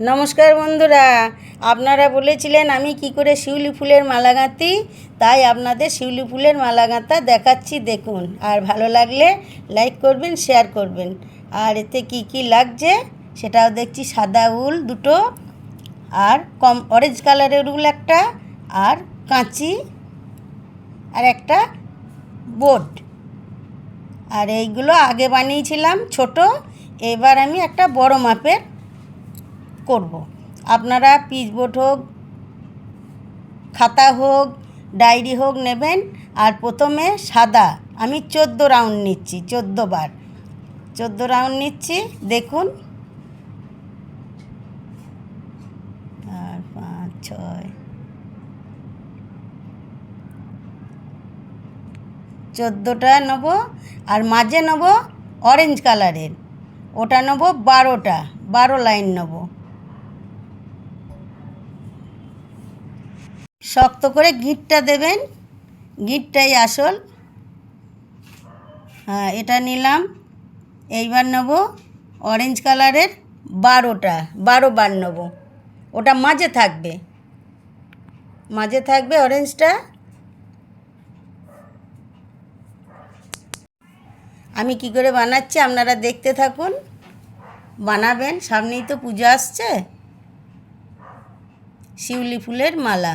নমস্কার বন্ধুরা, আপনারা বলেছিলেন আমি কি করে শিউলি ফুলের মালা গাঁথি? তাই আপনাদের শিউলি ফুলের মালা গাঁথা দেখাচ্ছি, দেখুন। আর ভালো লাগলে লাইক করবেন শেয়ার করবেন। আর এতে কি কি লাগছে সেটাও দেখছি, সাদা উল দুটো, আর কম অরেঞ্জ কালারের উল একটা, আর কাঁচি, আর একটা বোর্ড আর এইগুলো আগে বানিয়েছিলাম ছোট, এবার আমি একটা বড় মাপের করব। আপনারা পিচবোর্ড হোক, খাতা হোক, ডায়েরি হোক নেবেন, আর প্রথমে সাদা, আমি চোদ্দ রাউন্ড নিচ্ছি, চোদ্দ বার। চোদ্দ রাউন্ড নিচ্ছি, দেখুন। চার, পাঁচ, ছয়। চোদ্দোটা নেব, আর মাঝে নেব অরেঞ্জ কালারের ওটা নেব বারোটা, বারো লাইন নেব। শক্ত করে গিঁটটা দেবেন। গিঁটটাই আসল। হ্যাঁ এটা নিলাম। এইবার নেব অরেঞ্জ কালারের বারোটা, বারো বার নেব। ওটা মাঝে থাকবে। মাঝে থাকবে অরেঞ্জটা আমি কি করে বানাচ্ছি আপনারা দেখতে থাকুন। বানাবেন, সামনেই তো পুজো আসছে। শিউলি ফুলের মালা।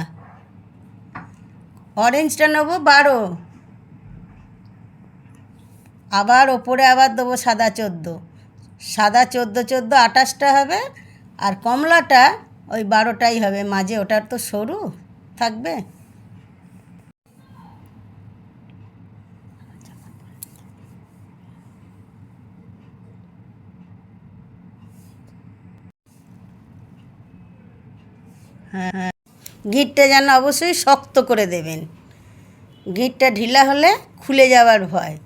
অরেঞ্জটা নেব, বারো। আবার ওপরে আবার দেবো সাদা চোদ্দ। সাদা চোদ্দ চোদ্দ আঠাশটা হবে, আর কমলাটা ওই বারোটাই হবে। মাঝে ওটার তো সরু, থাকবে? হ্যাঁ হ্যাঁ। গিটটা যেন অবশ্যই শক্ত করে দেবেন। গিটটা ঢিলা হলে খুলে যাওয়ার ভয়।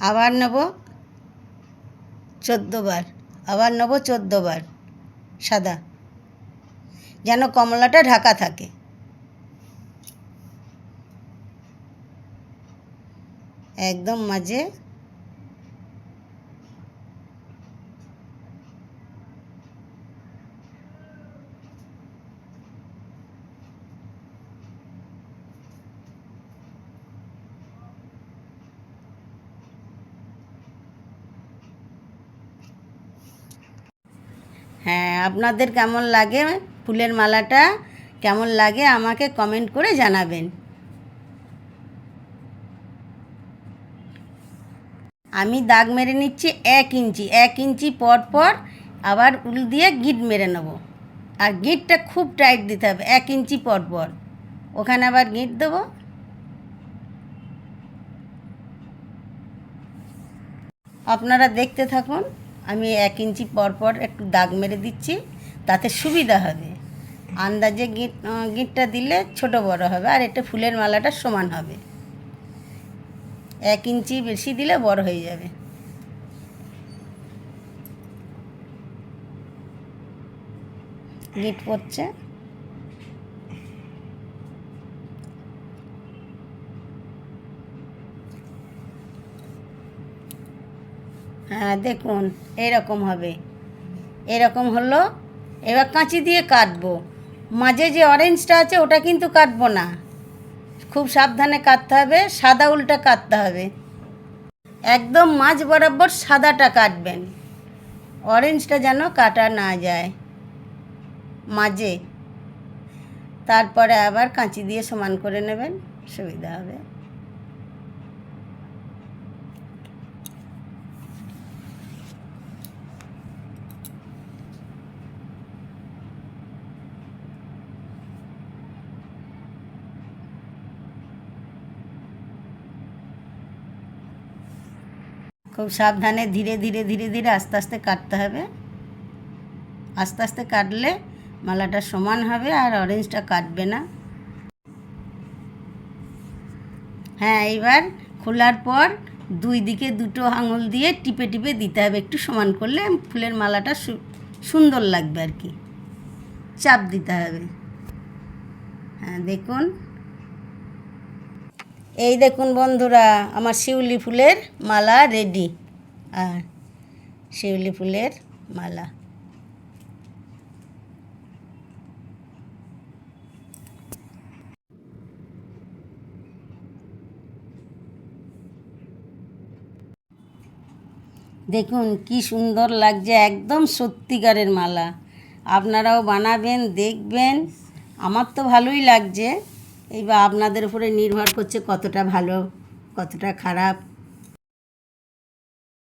আবার নেব বার। আবার নেব বার। সাদা। যেন কমলাটা ঢাকা থাকে। একদম মাঝে। হ্যাঁ আপনাদের কেমন লাগে ফুলের মালাটা? কেমন লাগে আমাকে কমেন্ট করে জানাবেন। আমি দাগ মেরে নিচ্ছি এক ইঞ্চি এক ইঞ্চি পর পর আবার উল দিয়ে গিট মেরে নেব। আর গিটটা খুব টাইট দিতে হবে, এক ইঞ্চি পর পর। ওখানে আবার গিট দেবো। আপনারা দেখতে থাকুন, আমি এক ইঞ্চি পর পর একটু দাগ মেরে দিচ্ছি, তাতে সুবিধা হবে। আন্দাজে গিট গিটটা দিলে ছোট বড় হবে, আর এটা ফুলের মালাটা সমান হবে। এক ইঞ্চি বেশি দিলে বড় হয়ে যাবে। গিট পড়ছে। হ্যাঁ দেখুন, এরকম হবে। এরকম হলো, এবার কাঁচি দিয়ে কাটবো। মাঝে যে অরেঞ্জটা আছে, ওটা কিন্তু কাটবো না। খুব সাবধানে কাটতে হবে, সাদা উল্টা কাটতে হবে। একদম মাঝ বরাবর সাদাটা কাটবেন। অরেঞ্জটা যেন কাটা না যায়। মাঝে। তারপরে আবার কাঁচি দিয়ে সমান করে নেবেন, সুবিধা হবে। খুব সাবধানে ধীরে ধীরে ধীরে ধীরে আস্তে আস্তে কাটতে হবে। আস্তে আস্তে কাটলে মালাটা সমান হবে আর অরেঞ্জটা কাটবে না। হ্যাঁ এইবার খোলার পর দুই দিকে দুটো আঙুল দিয়ে টিপে টিপে দিতে হবে। একটু সমান করলে ফুলের মালাটা সুন্দর লাগবে আর কি। চাপ দিতে হবে। হ্যাঁ দেখুন। এই দেখুন বন্ধুরা, আমার শিউলি ফুলের মালা রেডি আর শিউলি ফুলের মালা। দেখুন, কি সুন্দর লাগছে, একদম সত্যিকারের মালা। আপনারাও বানাবেন, দেখবেন। আমার তো ভালোই লাগছে। এইবার আপনাদের উপরে নির্ভর করছে কতটা ভালো কতটা খারাপ।